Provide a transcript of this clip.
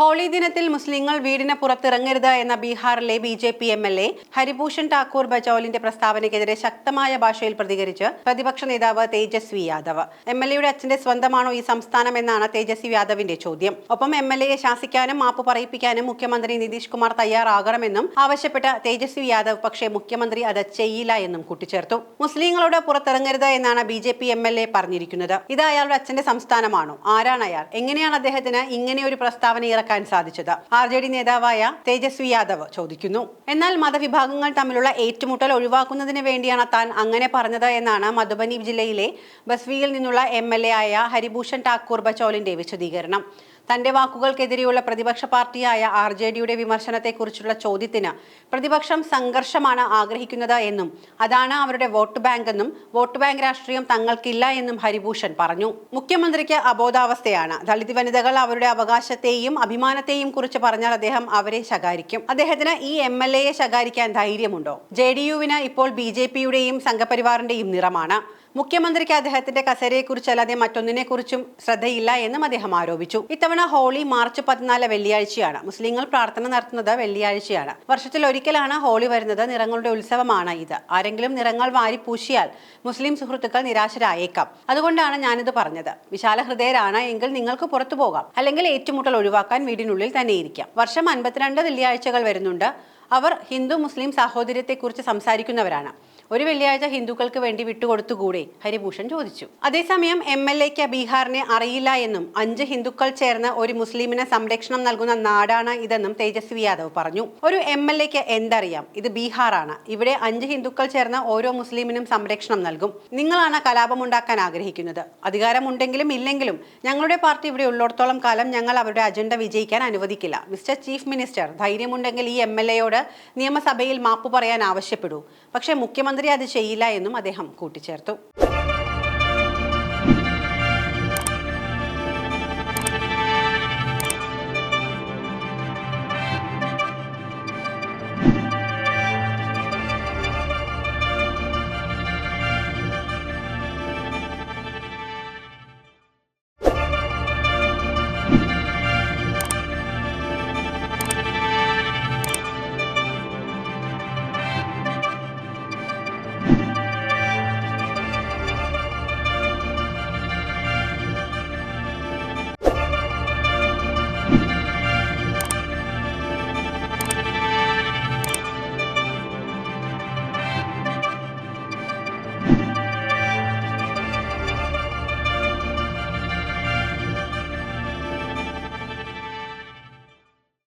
Holy ദിനത്തിൽ മുസ്ലിങ്ങൾ വീടിന് പുറത്തിറങ്ങരുത് എന്ന ബീഹാറിലെ B J P M L A Haribhushan Thakur ബജോലിന്റെ പ്രസ്താവനയ്ക്കെതിരെ ശക്തമായ ഭാഷയിൽ പ്രതികരിച്ച് പ്രതിപക്ഷ നേതാവ് തേജസ്വി യാദവ്. എം എൽ എയുടെ അച്ഛന്റെ സ്വന്തമാണോ ഈ സംസ്ഥാനം എന്നാണ് തേജസ്വി യാദവിന്റെ ചോദ്യം. ഒപ്പം എം എൽ എയെ ശാസിക്കാനും മാപ്പ് പറയിപ്പിക്കാനും മുഖ്യമന്ത്രി നിതീഷ് കുമാർ തയ്യാറാകണമെന്നും ആവശ്യപ്പെട്ട തേജസ്വി യാദവ് പക്ഷേ മുഖ്യമന്ത്രി അത് ചെയ്യില്ല എന്നും കൂട്ടിച്ചേർത്തു. മുസ്ലിങ്ങളോട് പുറത്തിറങ്ങരുത് എന്നാണ് B J P M L A പറഞ്ഞിരിക്കുന്നത്. ഇത് അയാളുടെ അച്ഛന്റെ സംസ്ഥാനമാണോ? ആരാണ് അയാൾ? എങ്ങനെയാണ് അദ്ദേഹത്തിന് ഇങ്ങനെ ഒരു പ്രസ്താവന ഇറക്കാൻ സാധിച്ചത്. ആർ ജെ ഡി നേതാവായ തേജസ്വി യാദവ് ചോദിക്കുന്നു. എന്നാൽ മതവിഭാഗങ്ങൾ തമ്മിലുള്ള ഏറ്റുമുട്ടൽ ഒഴിവാക്കുന്നതിന് വേണ്ടിയാണ് താൻ അങ്ങനെ പറഞ്ഞത് എന്നാണ് മധുബനി ജില്ലയിലെ ബസ്വിയിൽ നിന്നുള്ള എം എൽ എ ആയ ഹരിഭൂഷൺ ടാക്കൂർ ബച്ചോലിന്റെ വിശദീകരണം. തന്റെ വാക്കുകൾക്കെതിരെയുള്ള പ്രതിപക്ഷ പാർട്ടിയായ ആർ ജെ ഡിയുടെ വിമർശനത്തെക്കുറിച്ചുള്ള ചോദ്യത്തിന് പ്രതിപക്ഷം സംഘർഷമാണ് ആഗ്രഹിക്കുന്നത് എന്നും അതാണ് അവരുടെ വോട്ട് ബാങ്ക് എന്നും വോട്ട് ബാങ്ക് രാഷ്ട്രീയം തങ്ങൾക്കില്ല എന്നും ഹരിഭൂഷൺ പറഞ്ഞു. മുഖ്യമന്ത്രിക്ക് അബോധാവസ്ഥയാണ്. ദളിത് വനിതകൾ അവരുടെ അവകാശത്തെയും അഭിമാനത്തെയും കുറിച്ച് പറഞ്ഞാൽ അദ്ദേഹം അവരെ ശകാരിക്കും. അദ്ദേഹത്തിന് ഈ എം എൽ എയെ ശകാരിക്കാൻ ധൈര്യമുണ്ടോ? ജെ ഡി യുവിന് ഇപ്പോൾ ബി ജെ പിയുടെയും സംഘപരിവാറിന്റെയും നിറമാണ്. മുഖ്യമന്ത്രിക്ക് അദ്ദേഹത്തിന്റെ കസേരയെക്കുറിച്ചല്ലാതെ മറ്റൊന്നിനെക്കുറിച്ചും ശ്രദ്ധയില്ല എന്നും അദ്ദേഹം ആരോപിച്ചു. ഇത്തവണ ഹോളി മാർച്ച് പതിനാല് വെള്ളിയാഴ്ചയാണ്. മുസ്ലിങ്ങൾ പ്രാർത്ഥന നടത്തുന്നത് വെള്ളിയാഴ്ചയാണ്. വർഷത്തിൽ ഒരിക്കലാണ് ഹോളി വരുന്നത്. നിറങ്ങളുടെ ഉത്സവമാണ് ഇത്. ആരെങ്കിലും നിറങ്ങൾ വാരി പൂശിയാൽ മുസ്ലിം സുഹൃത്തുക്കൾ നിരാശരായേക്കാം. അതുകൊണ്ടാണ് ഞാനിത് പറഞ്ഞത്. വിശാല ഹൃദയരാണ് എങ്കിൽ നിങ്ങൾക്ക് പുറത്തു പോകാം. അല്ലെങ്കിൽ ഏറ്റുമുട്ടൽ ഒഴിവാക്കാൻ വീടിനുള്ളിൽ തന്നെ ഇരിക്കാം വർഷം അൻപത്തിരണ്ട് വെള്ളിയാഴ്ചകൾ വരുന്നുണ്ട്. അവർ ഹിന്ദു മുസ്ലിം സാഹോദര്യത്തെക്കുറിച്ച് സംസാരിക്കുന്നവരാണ്. ഒരു വെള്ളിയാഴ്ച ഹിന്ദുക്കൾക്ക് വേണ്ടി വിട്ടുകൊടുത്തുകൂടെ? ഹരിഭൂഷൺ ചോദിച്ചു. അതേസമയം എം എൽ എക്ക് ബീഹാറിനെ അറിയില്ല എന്നും അഞ്ച് ഹിന്ദുക്കൾ ചേർന്ന് ഒരു മുസ്ലിമിന് സംരക്ഷണം നൽകുന്ന നാടാണ് ഇതെന്നും തേജസ്വി യാദവ് പറഞ്ഞു. ഒരു എം എൽ എക്ക് എന്തറിയാം? ഇത് ബീഹാറാണ്. ഇവിടെ അഞ്ച് ഹിന്ദുക്കൾ ചേർന്ന് ഓരോ മുസ്ലിമിനും സംരക്ഷണം നൽകും. നിങ്ങളാണ് കലാപമുണ്ടാക്കാൻ ആഗ്രഹിക്കുന്നത്. അധികാരമുണ്ടെങ്കിലും ഇല്ലെങ്കിലും ഞങ്ങളുടെ പാർട്ടി ഇവിടെ ഉള്ളിടത്തോളം കാലം ഞങ്ങൾ അവരുടെ അജണ്ട വിജയിക്കാൻ അനുവദിക്കില്ല. മിസ്റ്റർ ചീഫ് മിനിസ്റ്റർ ധൈര്യമുണ്ടെങ്കിൽ ഈ എം എൽ എയോട് നിയമസഭയിൽ മാപ്പ് പറയാൻ ആവശ്യപ്പെടൂ. പക്ഷേ മുഖ്യമന്ത്രി അത് ചെയ്യില്ല എന്നും അദ്ദേഹം കൂട്ടിച്ചേർത്തു.